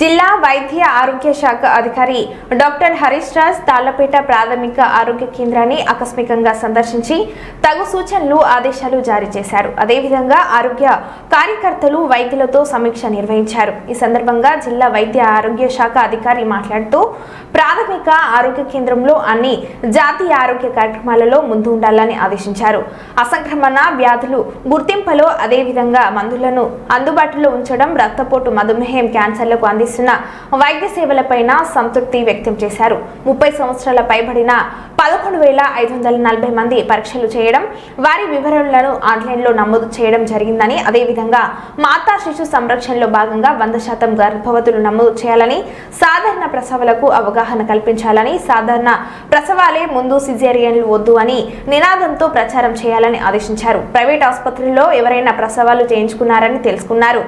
జిల్లా వైద్య ఆరోగ్య శాఖ అధికారి డాక్టర్ హరీష్ రాజ్ తాళ్ళపేట ప్రాథమిక ఆరోగ్య కేంద్రాన్ని ఆకస్మికంగా సందర్శించి తగు సూచనలు ఆదేశాలు జారీ చేశారు. అదేవిధంగా ఆరోగ్య కార్యకర్తలు వైద్యులతో సమీక్ష నిర్వహించారు. ఈ సందర్భంగా జిల్లా వైద్య ఆరోగ్య శాఖ అధికారి మాట్లాడుతూ ప్రాథమిక ఆరోగ్య కేంద్రంలో అన్ని జాతీయ ఆరోగ్య కార్యక్రమాలలో ముందు ఉండాలని ఆదేశించారు. అసంక్రమణ వ్యాధులు గుర్తింపులో అదేవిధంగా మందులను అందుబాటులో ఉంచడం రక్తపోటు మధుమేహం క్యాన్సర్లకు అందిస్తున్న వైద్య సేవలపైన సంతృప్తి వ్యక్తం చేశారు. ముప్పై సంవత్సరాల పైబడిన పదకొండు వేల ఐదు వందల నలభై మంది పరీక్షలు చేయడం వారి వివరాలను ఆన్లైన్లో నమోదు చేయడం జరిగిందని అదేవిధంగా మాతా శిశు సంరక్షణలో భాగంగా వంద శాతం గర్భవతులు నమోదు చేయాలని సాధారణ ప్రసవాలకు అవగాహన కల్పించాలని సాధారణ ప్రసవాలే ముందు సిజేరియన్లు వద్దు అని నినాదంతో ప్రచారం చేయాలని ఆదేశించారు. ప్రైవేట్ ఆసుపత్రుల్లో ఎవరైనా ప్రసవాలు చేయించుకున్నారని తెలుసుకున్నారు.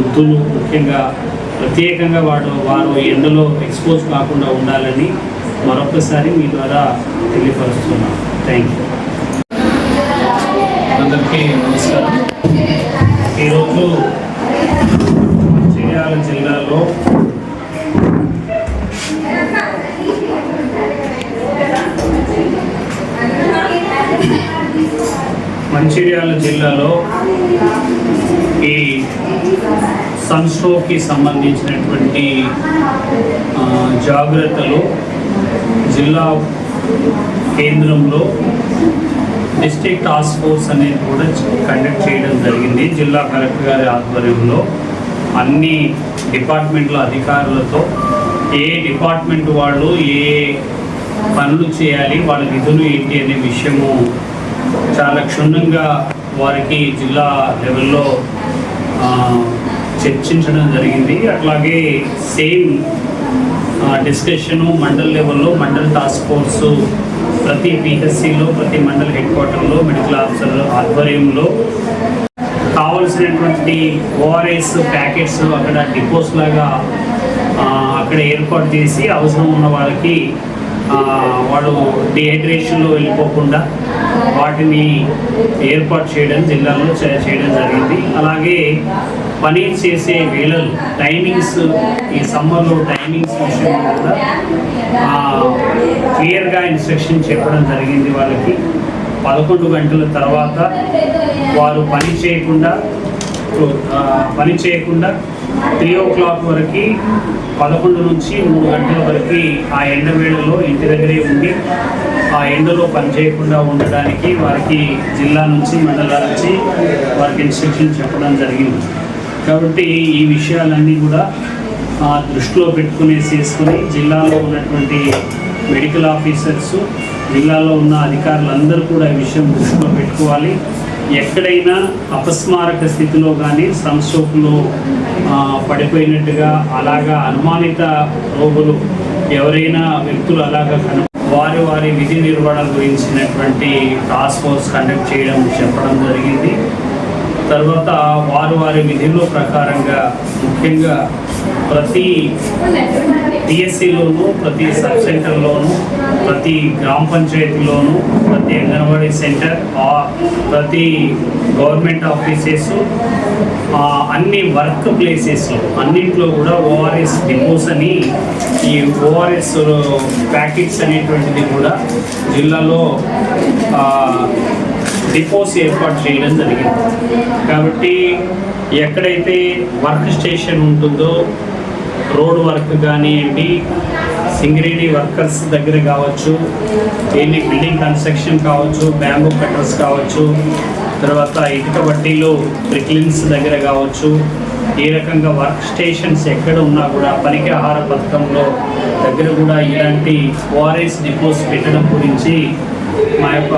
ముఖ్యంగా ప్రత్యేకంగా వాడు వారు ఎండలో ఎక్స్పోజ్ కాకుండా ఉండాలని మరొకసారి మీ ద్వారా తెలియపరుస్తున్నాం థ్యాంక్ యూ అందరికీ నమస్కారం. ఈరోజు మంచిర్యాల జిల్లాలో మంచిర్యాల జిల్లాలో ఈ సన్స్ట్రోక్కి సంబంధించినటువంటి జాగ్రత్తలు జిల్లా కేంద్రంలో డిస్ట్రిక్ట్ టాస్క్ ఫోర్స్ అనేది కూడా కండక్ట్ చేయడం జరిగింది. జిల్లా కలెక్టర్ గారి ఆధ్వర్యంలో అన్ని డిపార్ట్మెంట్ల అధికారులతో ఏ డిపార్ట్మెంట్ వాళ్ళు ఏ పనులు చేయాలి వాళ్ళ విధులు ఏంటి అనే విషయము చాలా క్షుణ్ణంగా వారికి జిల్లా లెవెల్లో చర్చించడం జరిగింది. అట్లాగే సేమ్ డిస్కషను మండల్ లెవెల్లో మండల్ టాస్క్ ఫోర్సు ప్రతి పిహెచ్సిలో ప్రతి మండల్ హెడ్ క్వార్టర్లో మెడికల్ ఆఫీసర్ ఆధ్వర్యంలో కావలసినటువంటి ఓఆర్ఎస్ ప్యాకెట్స్ అక్కడ డిపోస్ లాగా అక్కడ ఏర్పాటు చేసి అవసరం ఉన్న వాళ్ళకి వాడు వాళ్ళు డిహైడ్రేషన్లో వెళ్ళిపోకుండా వాటిని ఏర్పాటు చేయడం జిల్లాలో చేయడం జరిగింది. అలాగే పని చేసే వేళలు టైమింగ్స్ ఈ సమ్మర్లో టైమింగ్స్ విషయంలో కూడా క్లియర్గా ఇన్స్ట్రక్షన్ చెప్పడం జరిగింది వాళ్ళకి. పదకొండు గంటల తర్వాత వారు పని చేయకుండా పని చేయకుండా త్రీ ఓ క్లాక్ వరకు పదకొండు నుంచి మూడు గంటల వరకు ఆ ఎండ వేళలో ఇంటి దగ్గరే ఉండి ఆ ఎండలో పనిచేయకుండా ఉండడానికి వారికి జిల్లా నుంచి మండలాల నుంచి వారికి ఇన్స్ట్రక్షన్ చెప్పడం జరిగింది. కాబట్టి ఈ విషయాలన్నీ కూడా దృష్టిలో పెట్టుకునే చేసుకుని జిల్లాలో ఉన్నటువంటి మెడికల్ ఆఫీసర్స్ జిల్లాలో ఉన్న అధికారులందరూ కూడా ఈ విషయం దృష్టిలో పెట్టుకోవాలి. ఎక్కడైనా అపస్మారక స్థితిలో కానీ సంస్ట్రోక్లో పడిపోయినట్టుగా అలాగా అనుమానిత రోగులు ఎవరైనా వ్యక్తులు అలాగా కను వారి వారి విధి నిర్వహణ గురించినటువంటి టాస్క్ ఫోర్స్ కండక్ట్ చేయడం చెప్పడం జరిగింది. తర్వాత వారు వారి విధుల ప్రకారంగా ముఖ్యంగా ప్రతి పిఎస్సిలోను ప్రతి సబ్ సెంటర్లోను ప్రతి గ్రామ పంచాయతీలోను ప్రతి అంగన్వాడీ సెంటర్ ప్రతి గవర్నమెంట్ ఆఫీసెస్ అన్ని వర్క్ ప్లేసెస్లో అన్నింట్లో కూడా ఓఆర్ఎస్ డిపోస్ అని ఈ ఓఆర్ఎస్ ప్యాకెట్స్ అనేటువంటిది కూడా జిల్లాలో డిపోస్ ఏర్పాటు చేయడం జరిగింది. కాబట్టి ఎక్కడైతే వర్క్ స్టేషన్ ఉంటుందో రోడ్ వర్క్ కానివ్వండి సింగరేణి వర్కర్స్ దగ్గర కావచ్చు ఎన్ని బిల్డింగ్ కన్స్ట్రక్షన్ కావచ్చు బ్యాంబూ కట్టర్స్ కావచ్చు తర్వాత ఇటుక బట్టీలు బ్రిక్లిన్స్ దగ్గర కావచ్చు ఈ రకంగా వర్క్ స్టేషన్స్ ఎక్కడ ఉన్నా కూడా పనికి ఆహార పథకంలో దగ్గర కూడా ఇలాంటి ఓఆర్ఎస్ డిపోస్ పెట్టడం గురించి మా యొక్క